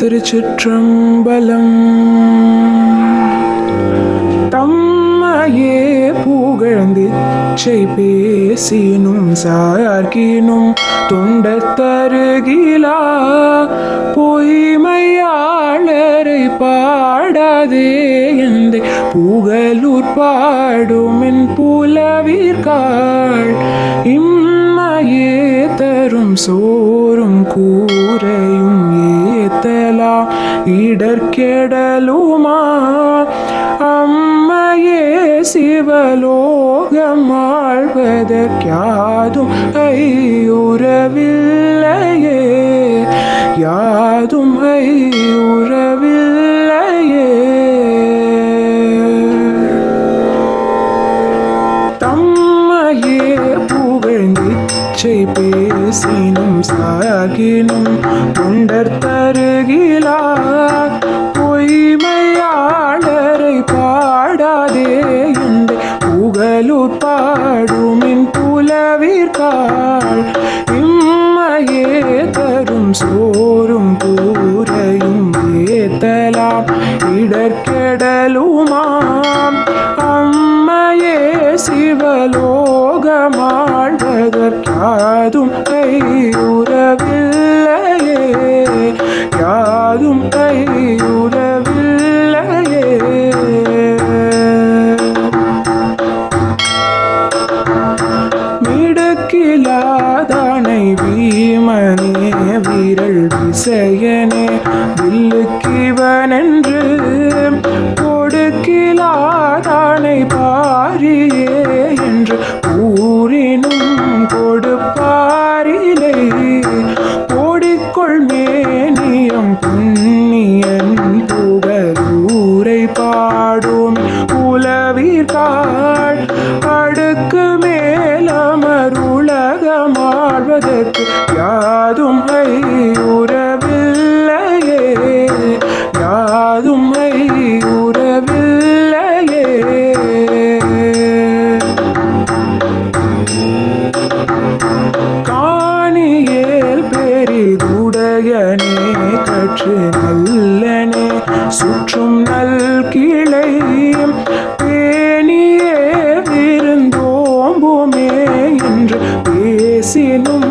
திருச்சிற்றம்பலம். தம்மையே புகழ்ந்திச்சை பேசினும் சார்கினும் தொண்டர் தருகிலா பொய்மையாளரை பாடாதே எந்த புகழூர் பாடுமின் புலவிற்காள். இம்மையே தரும் சோறும் கூரையும் ஏத்தலா இடர்கேடலுமா? அம்மையே சிவலோகம் ஆழ்வதற்காதும் ஐயுறவில்லையே. யாதும் ஐயுற பேசினும் சாகினும் தொண்டர் தருகிலா பொய்மையாளரை பா வாழ்வதற்கு யாதும் உறவில்லையே. யாதும் உறவில்லையே. காணியேல் பெரிதுடையனே கற்று நல்லனே சுற்றும் நல் கிளை பேசினும்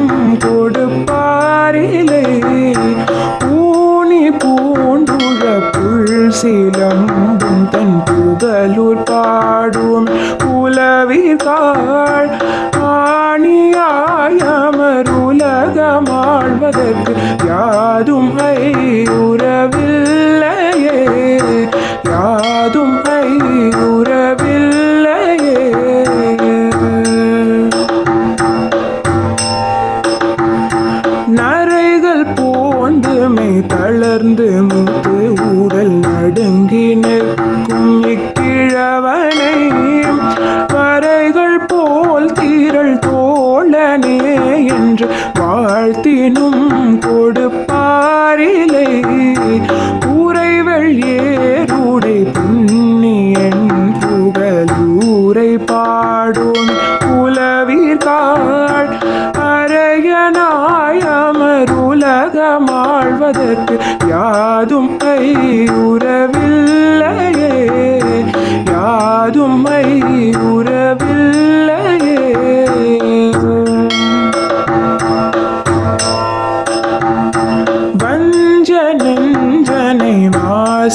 என்று வாழ்த்தினும் கொடுப்பாரிலை. உறைவள் ஏருடை புண்ணியன் புகழூரை பாடும் புலவிற்காள் அரையனாயமருலகமாழ்வதற்கு யாதும் ஐயுறவில்லையே யாதும் ஐயுறவில்லையே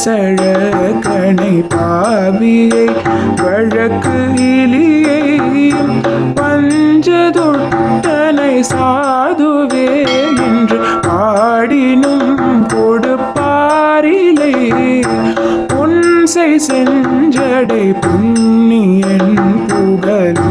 மாசழ பாவியை வழக்கு இலியையும் பஞ்சதொட்டனை சாதுவே என்று பாடினும் கொடுப்பாரிலே. பொன்சை செஞ்சடை புண்ணியன் புகழ்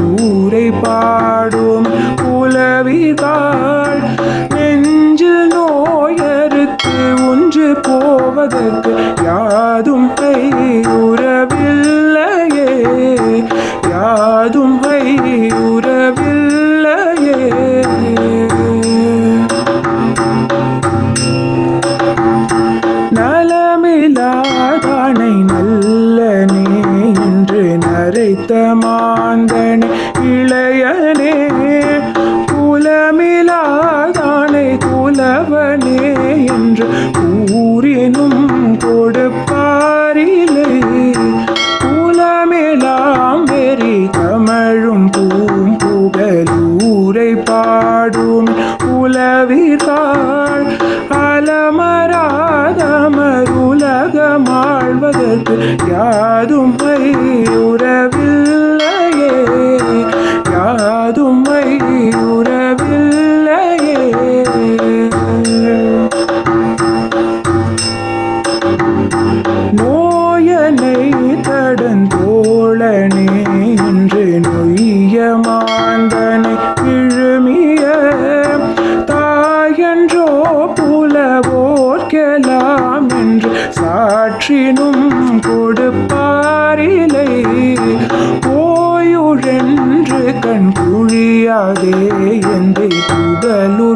யாதும் உறவில்லையே. யாது Từ 路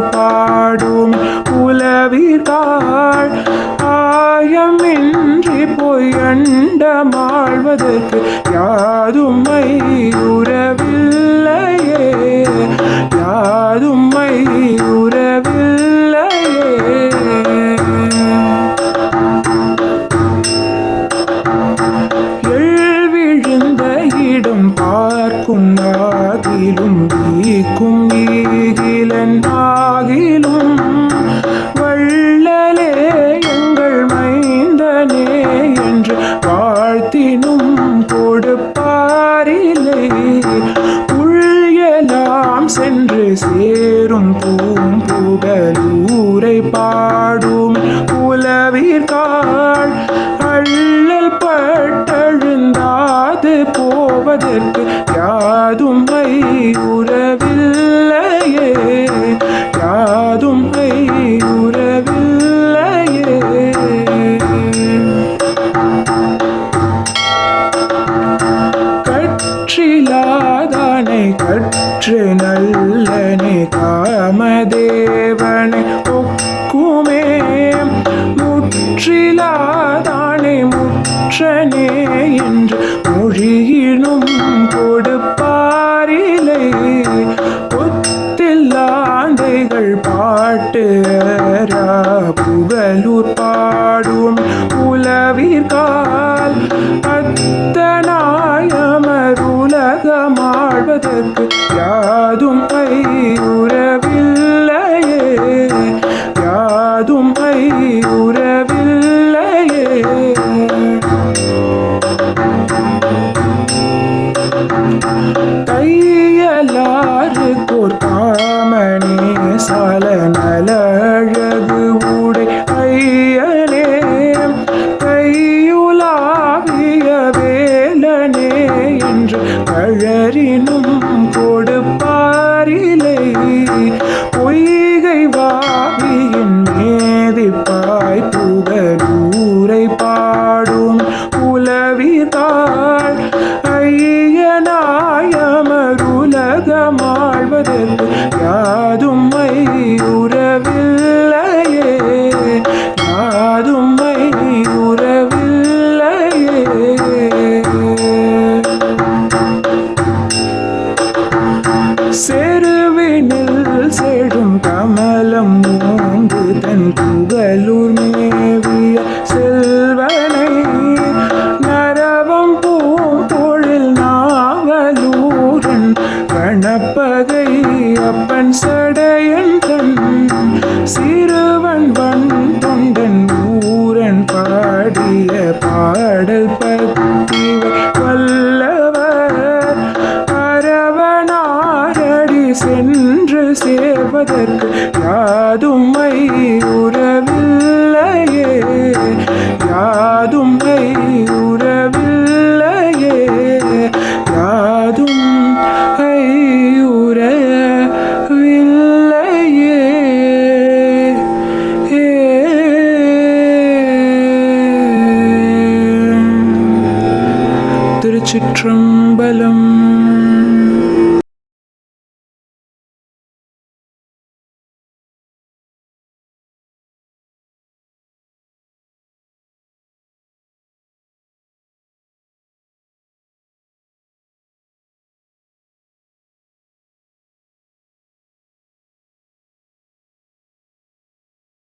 யாதுமை உறவில்லையே. யாதுமை உறவில்லையே. கற்றிலாதானை கற்று நல்லனை காமதேவனை ஒக்குமே. முற்றிலாதானை முற்றனே. பேரினும் கொடுப்பாரிலே கடலூர் மேவிய செல்வனை நரவம் போம் பொழில் நாவலூரன் கணப்பகை அப்பன் சடையன் தன் சிறுவன் வன் தொண்டன் ஊரன் பாடிய பாடல் ப